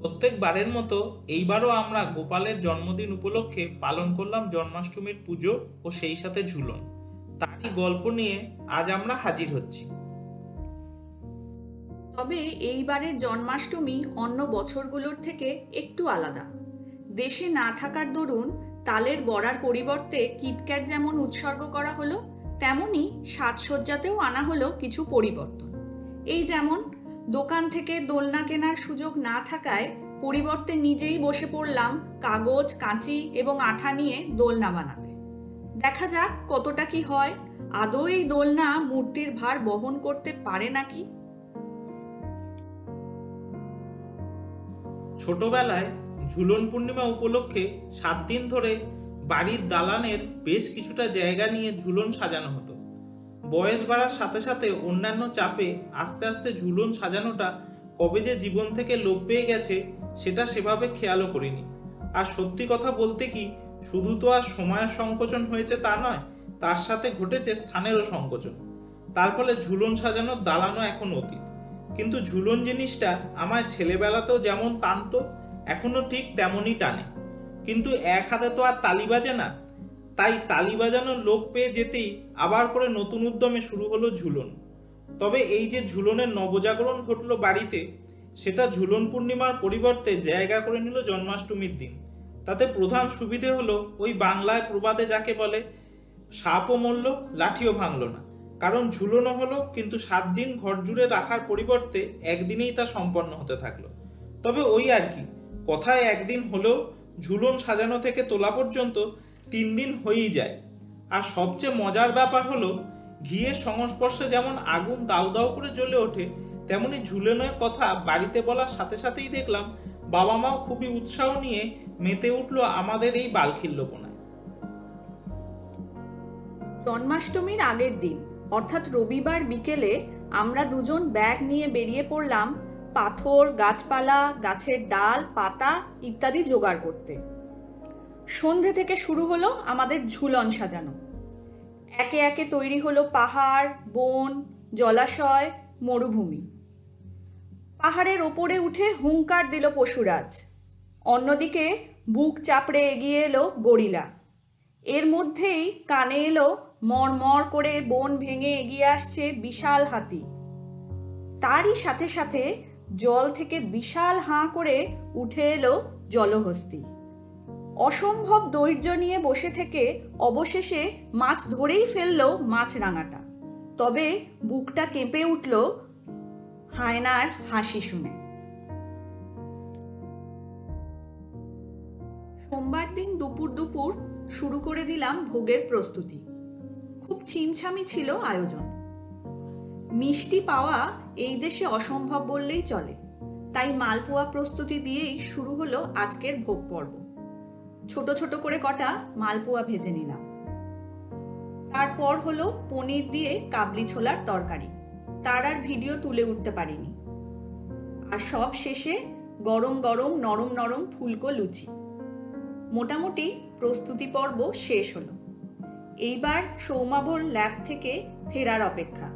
প্রত্যেকবারের মতো এইবারও আমরা গোপালের জন্মদিন উপলক্ষে পালন করলাম জন্মাষ্টমীর পুজো ও সেই সাথে ঝুলন। তারই গল্প নিয়ে আজ আমরা হাজির হচ্ছি। তবে এইবারের জন্মাষ্টমী অন্য বছরগুলোর থেকে একটু আলাদা। দেশে না থাকার দরুন তালের বড়ার পরিবর্তে কিটক্যাট যেমন উৎসর্গ করা হলো, তেমনি সাজসজ্জাতেও আনা হলো কিছু পরিবর্তন। এই যেমন দোকান থেকে দোলনা কেনার সুযোগ না থাকায় পরিবর্তে নিজেই বসে পড়লাম কাগজ, কাঁচি এবং আঠা নিয়ে দোলনা বানাতে। দেখা যাক কতটা কি হয়। আদৌ এই দোলনা মূর্তির ভার বহন করতে পারে নাকি? ছোটবেলায় ঝুলন পূর্ণিমা উপলক্ষে সাত দিন ধরে বাড়ির দালানের বেশ কিছুটা জায়গা নিয়ে ঝুলন সাজানো হতো। বয়স বাড়ার সাথে সাথে অন্যান্য চাপে আস্তে আস্তে ঝুলন সাজানোটা কবে যে জীবন থেকে লোপ পেয়ে গেছে, সেটা সেভাবে খেয়ালও করিনি। আর সত্যি কথা বলতে কি, শুধু তো আর সময়ের সংকোচন হয়েছে তা নয়, তার সাথে ঘটেছে স্থানেরও সংকোচন। তার ফলে ঝুলন সাজানোর দালানো এখন অতীত। কিন্তু ঝুলন জিনিসটা আমায় ছেলেবেলাতেও যেমন টানতো, এখনও ঠিক তেমনই টানে। কিন্তু এক হাতে তো আর তালি বাজে না তাই তালি বাজানোর লোক পেয়ে যেতেই আবার করে নতুন উদ্যমে শুরু হলো ঝুলন। তবে এই যে ঝুলনের নবজাগরণ ঘটলো বাড়িতে, সেটা ঝুলন পূর্ণিমার পরিবর্তে জায়গা করে নিল জন্মাষ্টমীর দিন। তাতে প্রধান সুবিধে হলো ওই বাংলায় প্রবাদে যাকে বলে, সাপও মরল, লাঠিও ভাঙল না। কারণ ঝুলনো হলো, কিন্তু সাত দিন ঘর জুড়ে রাখার পরিবর্তে একদিনেই তা সম্পন্ন হতে থাকল। তবে ওই আর কি, কথায় একদিন হলেও ঝুলন সাজানো থেকে তোলা পর্যন্ত তিন দিন হয়েই যায়। আর সবচেয়ে মজার ব্যাপার হলো, ঘিয়ের সংস্পর্শে যেমন আগুন দাউ দাউ করে জ্বলে ওঠে, তেমনি ঝুলনের কথা বাড়িতে বলার সাথে সাথেই দেখলাম বাবা মাও খুবই উৎসাহ নিয়ে মেতে উঠল আমাদের এই বালখিল্যপনায় জন্মাষ্টমীর আগের দিন, অর্থাৎ রবিবার বিকেলে আমরা দুজন ব্যাগ নিয়ে বেরিয়ে পড়লাম পাথর, গাছপালা, গাছের ডাল, পাতা ইত্যাদি জোগাড় করতে। সন্ধে থেকে শুরু হলো আমাদের ঝুলন সাজানো। একে একে তৈরি হলো পাহাড়, বন, জলাশয়, মরুভূমি। পাহাড়ের ওপরে উঠে হুঙ্কার দিল পশুরাজ। অন্যদিকে বুক চাপড়ে এগিয়ে এলো গরিলা। এর মধ্যেই কানে এলো মর করে বন ভেঙে এগিয়ে আসছে বিশাল হাতি। তারই সাথে সাথে জল থেকে বিশাল হাঁ করে উঠে এলো জলহস্তি। অসম্ভব ধৈর্য নিয়ে বসে থেকে অবশেষে মাছ ধরেই ফেলল মাছরাঙাটা তবে বুকটা কেঁপে উঠল হায়নার হাসি শুনে। সোমবার দিন দুপুর দুপুর শুরু করে দিলাম ভোগের প্রস্তুতি। খুব ছিমছামি ছিল আয়োজন। মিষ্টি পাওয়া এই দেশে অসম্ভব বললেই চলে। তাই মালপোয়া প্রস্তুতি দিয়েই শুরু হলো আজকের ভোগ পর্ব। ছোট ছোট করে কটা মালপোয়া ভেজে নিলাম। তারপর হলো পনির দিয়ে কাবলি ছোলার তরকারি। তার আর ভিডিও তুলে উঠতে পারিনি। আর সব শেষে গরম গরম নরম নরম ফুলকো লুচি। মোটামুটি প্রস্তুতি পর্ব শেষ হলো। এইবার সৌমাবর ল্যাব থেকে ফেরার অপেক্ষা।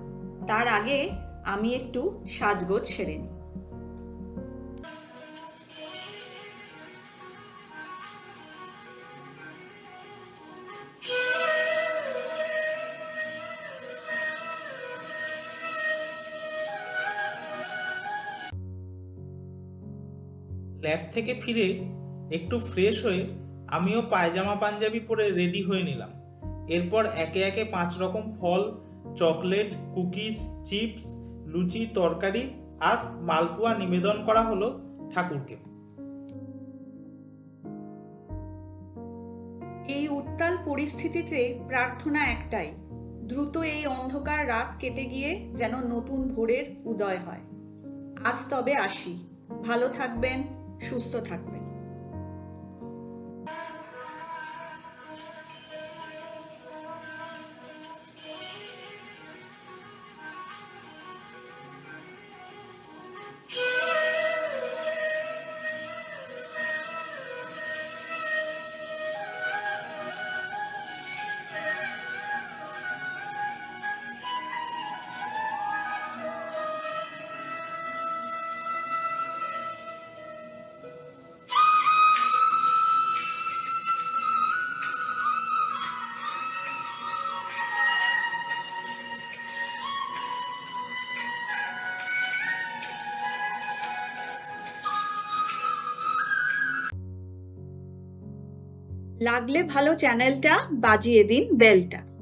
তার আগে আমি একটু সাজগোজ সেরে নিই। ল্যাব থেকে ফিরে একটু ফ্রেশ হয়ে আমিও পায়জামা পাঞ্জাবি পরে রেডি হয়ে নিলাম। এরপর একে একে পাঁচ রকম ফল চকলেট কুকিজ চিপস লুচি, তরকারি আর মালপোয়া নিবেদন করা হলো ঠাকুরকে। এই উত্তাল পরিস্থিতিতে প্রার্থনা একটাই, দ্রুত এই অন্ধকার রাত কেটে গিয়ে যেন নতুন ভোরের উদয় হয়। আজ তবে আসি। ভালো থাকবেন। সুস্থ থাকবেন লাগলে ভালো চ্যানেলটা বাজিয়ে দিন বেলটা।